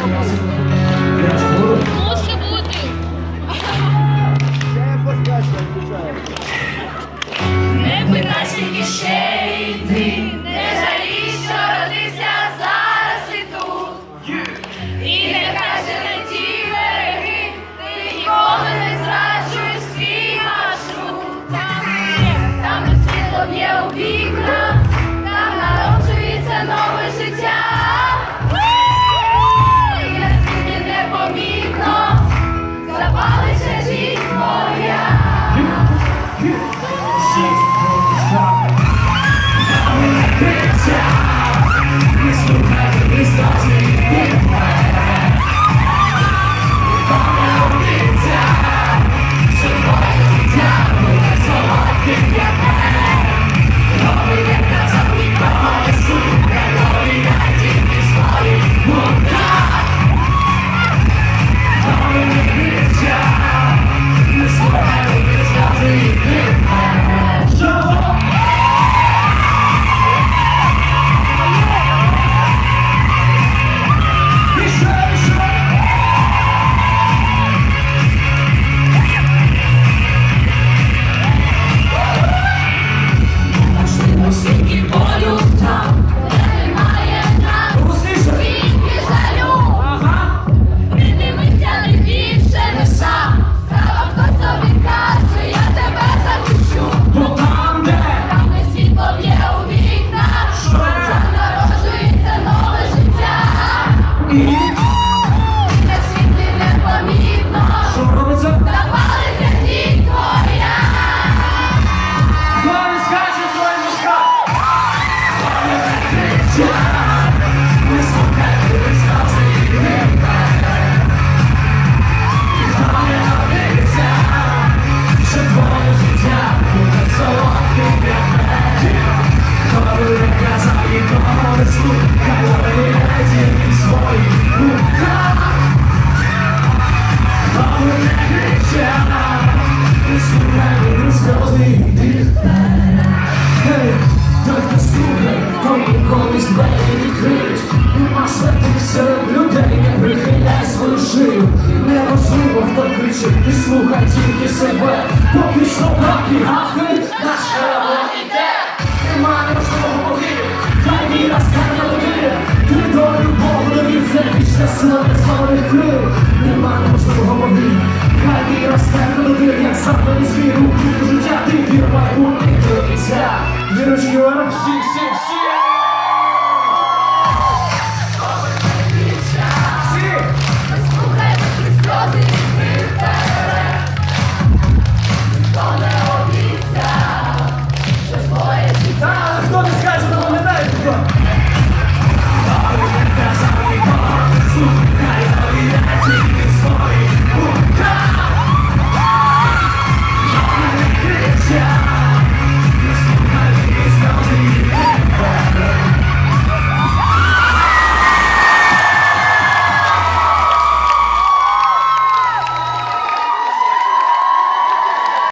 Мусить бути. Не питай, ще Thank you. Кричить, слухай тільки себе. Поки що раки гавкають, наш караван іде Нема неможливого могили, хай віра стане води Ти долю Богу довів, це вічна сила безславних крил. Нема неможливого могили, хай віра стане води Як звір у життя, ти вір майбутніх до кінця. Вірочки, всі, всі